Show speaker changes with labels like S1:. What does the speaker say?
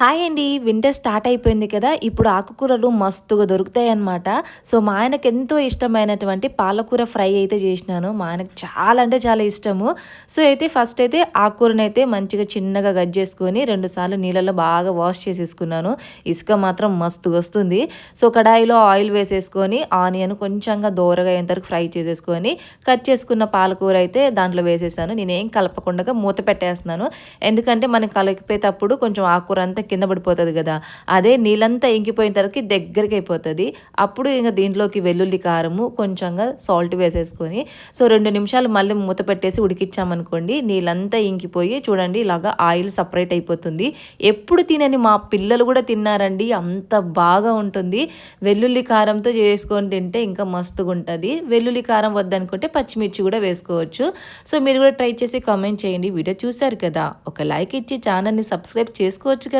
S1: Hi అండి winter start అయిపోయింది కదా ఇప్పుడు ఆకుకూరలు మస్తుగా దొరుకుతాయి అన్నమాట సో మా ఆయనకు ఎంతో ఇష్టమైనటువంటి పాలకూర ఫ్రై అయితే చేసినాను. మా ఆయనకు చాలా అంటే చాలా ఇష్టము. సో అయితే ఫస్ట్ అయితే ఆకుకూరని అయితే మంచిగా చిన్నగా కట్ చేసుకొని రెండుసార్లు నీళ్ళలో బాగా వాష్ చేసేసుకున్నాను. ఇసుక మాత్రం మస్తుగా వస్తుంది. సో కడాయిలో ఆయిల్ వేసేసుకొని ఆనియన్ కొంచెంగా దూరగా అయ్యేంతవరకు ఫ్రై చేసేసుకొని కట్ చేసుకున్న పాలకూర అయితే దాంట్లో వేసేసాను. నేనేం కలపకుండా మూత పెట్టేస్తున్నాను. ఎందుకంటే మనం కలిపేటప్పుడు కొంచెం ఆకుకూర అంతా కింద పడిపోతుంది కదా అదే నీళ్ళంతా ఇంకిపోయిన తర్వాత దగ్గరికి అయిపోతుంది. అప్పుడు ఇంకా దీంట్లోకి వెల్లుల్లి కారము కొంచెంగా సాల్ట్ వేసేసుకొని సో రెండు నిమిషాలు మళ్ళీ మూత పెట్టేసి ఉడికిచ్చామనుకోండి నీళ్ళంతా ఇంకిపోయి చూడండి ఇలాగా ఆయిల్ సపరేట్ అయిపోతుంది. ఎప్పుడు తినని మా పిల్లలు కూడా తిన్నారండి అంత బాగా ఉంటుంది. వెల్లుల్లి కారంతో చేసుకొని తింటే ఇంకా మస్తుగా ఉంటుంది. వెల్లుల్లి కారం వద్దనుకుంటే పచ్చిమిర్చి కూడా వేసుకోవచ్చు. సో మీరు కూడా ట్రై చేసి కామెంట్ చేయండి. వీడియో చూశారు కదా ఒక లైక్ ఇచ్చి ఛానల్ని సబ్స్క్రైబ్ చేసుకోవచ్చు కదా.